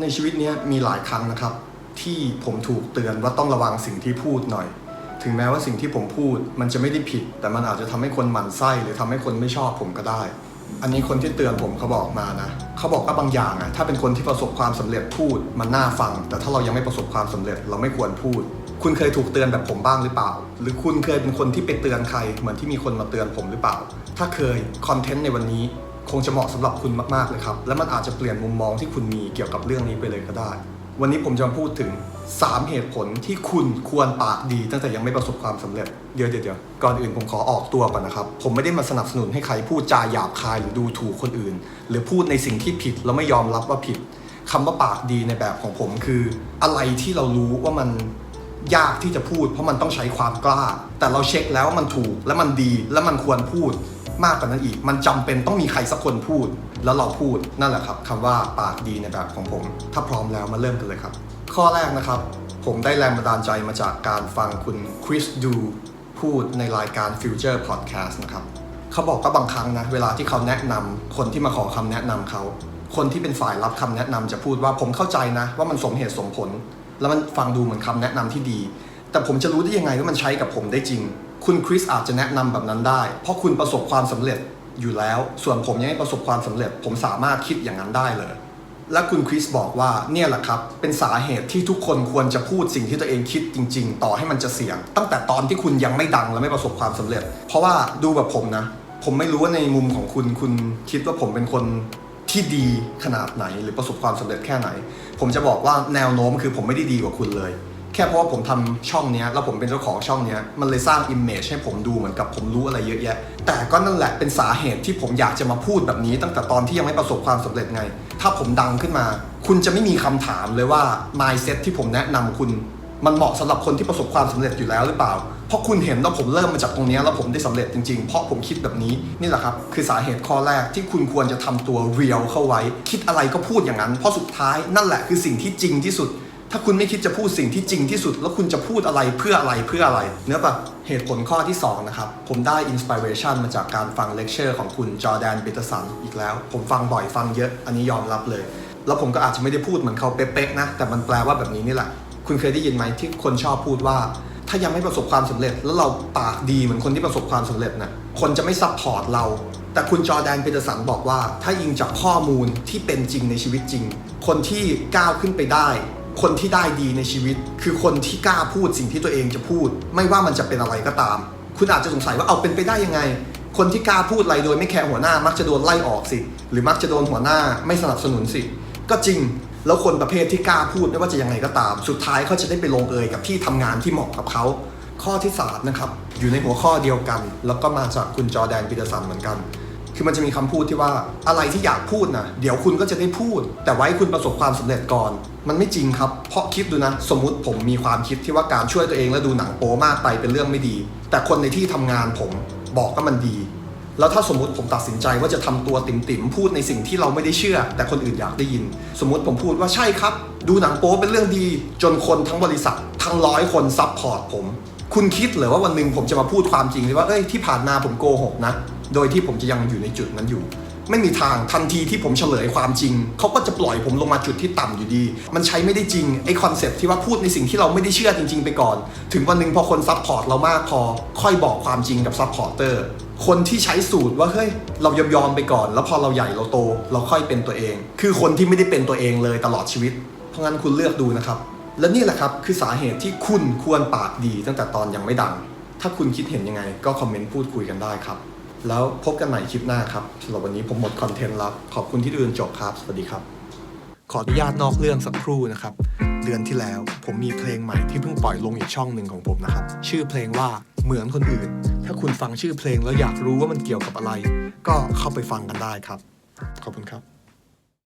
ในชีวิตนี้มีหลายครั้งนะครับ ที่ผมถูกเตือนว่าต้องระวังสิ่งที่พูดหน่อย ถึงแม้ว่าสิ่งที่ผมพูดมันจะไม่ได้ผิด แต่มันอาจจะทำให้คนหมั่นไส้หรือทำให้คนไม่ชอบผมก็ได้ อันนี้คนที่เตือนผมเขาบอกมานะเขาบอกว่าบางอย่างอะถ้าเป็นคนที่ประสบความสำเร็จพูดมันน่าฟัง แต่ถ้าเรายังไม่ประสบความสำเร็จเราไม่ควรพูด คุณเคยถูกเตือนแบบผมบ้างหรือเปล่า หรือคุณเคยเป็นคนที่ไปเตือนใครเหมือนที่มีคนมาเตือนผมหรือเปล่า ถ้าเคยคอนเทนต์ในวันนี้ คงจะเหมาะสำหรับคุณมากๆเลยครับ และมันอาจจะเปลี่ยนมุมมองที่คุณมีเกี่ยวกับเรื่องนี้ไปเลยก็ได้ วันนี้ผมจะมาพูดถึง 3 เหตุผลที่คุณควรปากดี ตั้งแต่ยังไม่ประสบความสำเร็จเดี๋ยวเดี๋ยวเดี๋ยวก่อนอื่นผมขอออกตัวก่อนนะครับ ผมไม่ได้มาสนับสนุนให้ใครพูดจาหยาบคายหรือดูถูกคนอื่น หรือพูดในสิ่งที่ผิดแล้วไม่ยอมรับว่าผิดคำว่าปากดีในแบบของผมคือ อะไรที่เรารู้ว่ามันยากที่จะพูด เพราะมันต้องใช้ความกล้า แต่เราเช็คแล้วว่ามันถูกและมันดีและมันควรพูด มากกว่านั้นอีก มันจำเป็นต้องมีใครสักคนพูด แล้วเราพูดนั่นแหละครับคำว่าปากดีในแบบของผม ถ้าพร้อมแล้วมาเริ่มกันเลยครับ ข้อแรกนะครับ ผมได้แรงบันดาลใจมาจากการฟังคุณคริสดูพูดในรายการ Future Podcast นะครับเขาบอกว่าบางครั้งนะเวลาที่เขาแนะนำคนที่มาขอคำแนะนำเขา คนที่เป็นฝ่ายรับคำแนะนำจะพูดว่าผมเข้าใจนะ ว่ามันสมเหตุสมผล แล้วมันฟังดูเหมือนคำแนะนำที่ดี แต่ผมจะรู้ได้ยังไงว่ามันใช้กับผมได้จริง คุณคริสอาจจะแนะนำแบบนั้นได้ เพราะคุณประสบความสำเร็จอยู่แล้ว ส่วนผมยังไม่ประสบความสำเร็จ ผมสามารถคิดอย่างนั้นได้เลย และคุณคริสบอกว่าเนี่ยแหละครับ เป็นสาเหตุที่ทุกคนควรจะพูดสิ่งที่ตัวเองคิดจริง ๆ ต่อให้มันจะเสี่ยง ตั้งแต่ตอนที่คุณยังไม่ดังและไม่ประสบความสำเร็จ เพราะว่าดูแบบผมนะ ผมไม่รู้ว่าในมุมของคุณคุณคิดว่าผมเป็นคนที่ดีขนาดไหน หรือประสบความสำเร็จแค่ไหน ผมจะบอกว่าแนวโน้มคือผมไม่ได้ดีกว่าคุณเลย แค่เพราะว่าผมทำช่องเนี้ยแล้วผมเป็นเจ้าของช่องเนี้ยมันเลยสร้างอิมเมจให้ผมดูเหมือนกับผมรู้อะไรเยอะแยะ แต่ก็นั่นแหละเป็นสาเหตุที่ผมอยากจะมาพูดแบบนี้ ตั้งแต่ตอนที่ยังไม่ประสบความสำเร็จไง ถ้าผมดังขึ้นมา คุณจะไม่มีคำถามเลยว่า mindset ที่ผมแนะนำคุณ มันเหมาะสำหรับคนที่ประสบความสำเร็จอยู่แล้วหรือเปล่า เพราะคุณเห็นว่าผมเริ่มมาจากตรงนี้แล้วผมได้สำเร็จจริงๆ เพราะผมคิดแบบนี้นี่แหละครับคือสาเหตุข้อแรกที่คุณควรจะทำตัวเรียลเข้าไว้ คิดอะไรก็พูดอย่างนั้น เพราะสุดท้ายนั่นแหละคือสิ่งที่จริงที่สุด ถ้าคุณไม่คิดจะพูดสิ่งที่จริงที่สุด แล้วคุณจะพูดอะไรเพื่ออะไรเพื่ออะไรเนื้อปะเหตุผลข้อที่สองนะครับ ผมได้อินสปิเรชันมาจากการฟังเลคเชอร์ของคุณจอแดนเบตสันอีกแล้ว ผมฟังบ่อยฟังเยอะอันนี้ยอมรับเลย แล้วผมก็อาจจะไม่ได้พูดเหมือนเขาเป๊ะๆนะ แต่มันแปลว่าแบบนี้นี่แหละ คุณเคยได้ยินไหมที่คนชอบพูดว่า ถ้ายังไม่ประสบความสำเร็จ แล้วเราปากดีเหมือนคนที่ประสบความสำเร็จนะคนจะไม่ซัพพอร์ตเราแต่คุณจอแดนเปเตอร์สันบอกว่า ถ้ายิงจากข้อมูลที่เป็นจริงในชีวิตจริง คนที่ก้าวขึ้นไปได้ คนที่ได้ดีในชีวิต คือคนที่กล้าพูดสิ่งที่ตัวเองจะพูด ไม่ว่ามันจะเป็นอะไรก็ตาม คุณอาจจะสงสัยว่าเอาเป็นไปได้ยังไง คนที่กล้าพูดอะไรโดยไม่แคร์หัวหน้า มักจะโดนไล่ออกสิ หรือมักจะโดนหัวหน้าไม่สนับสนุนสิ ก็จริงแล้วคนประเภทที่กล้าพูดไม่ว่าจะยังไงก็ตาม สุดท้ายเขาจะได้ไปลงเอยกับที่ทำงานที่เหมาะกับเขา ข้อที่สามนะครับอยู่ในหัวข้อเดียวกัน แล้วก็มาจากคุณจอแดนปีเตอร์สันเหมือนกัน คือมันจะมีคำพูดที่ว่าอะไรที่อยากพูดนะเดี๋ยวคุณก็จะได้พูด แต่ไว้คุณประสบความสำเร็จก่อน มันไม่จริงครับ เพราะคิดดูนะ สมมุติผมมีความคิดที่ว่าการช่วยตัวเองและดูหนังโป๊มากไปเป็นเรื่องไม่ดี แต่คนในที่ทำงานผมบอกว่ามันดี แล้วถ้าสมมติผมตัดสินใจว่าจะทำตัวติ่มๆพูดในสิ่งที่เราไม่ได้เชื่อ แต่คนอื่นอยากได้ยิน สมมติผมพูดว่าใช่ครับ ดูหนังโป๊เป็นเรื่องดี จนคนทั้งบริษัททั้งร้อยคนซัพพอร์ตผม คุณคิดเหรือว่าวันหนึ่งผมจะมาพูดความจริงเลยว่าเอ้ยที่ผ่านมาผมโกหกนะ โดยที่ผมจะยังอยู่ในจุดนั้นอยู่ ไม่มีทางทันทีที่ผมเฉลยความจริง เขาก็จะปล่อยผมลงมาจุดที่ต่ำอยู่ดี มันใช้ไม่ได้จริงไอ้คอนเซ็ปต์ที่ว่าพูดในสิ่งที่เราไม่ได้เชื่อจริง ๆ ไปก่อน ถึงวันหนึ่งพอคนซัพพอร์ตเรามากพอค่อยบอกความจริงกับซัพพอร์เตอร์คนที่ใช้สูตรว่าเฮ้ยเรายอมยอมๆไปก่อน แล้วพอเราใหญ่เราโต เราค่อยเป็นตัวเอง คือคนที่ไม่ได้เป็นตัวเองเลยตลอดชีวิต เพราะงั้นคุณเลือกดูนะครับ และนี่แหละครับคือสาเหตุที่คุณควรปากดีตั้งแต่ตอนยังไม่ดัง ถ้าคุณคิดเห็นยังไง ก็คอมเมนต์พูดคุยกันได้ครับ แล้วพบกันใหม่คลิปหน้าครับสำหรับวันนี้ผมหมดคอนเทนต์แล้วขอบคุณที่ดูจนจบครับสวัสดีครับ ขออนุญาตนอกเรื่องสักครู่นะครับ เดือนที่แล้วผมมีเพลงใหม่ที่เพิ่งปล่อยลงอีกช่องหนึ่งของผมนะครับ ชื่อเพลงว่าเหมือนคนอื่น ถ้าคุณฟังชื่อเพลงแล้วอยากรู้ว่ามันเกี่ยวกับอะไร ก็เข้าไปฟังกันได้ครับ ขอบคุณครับ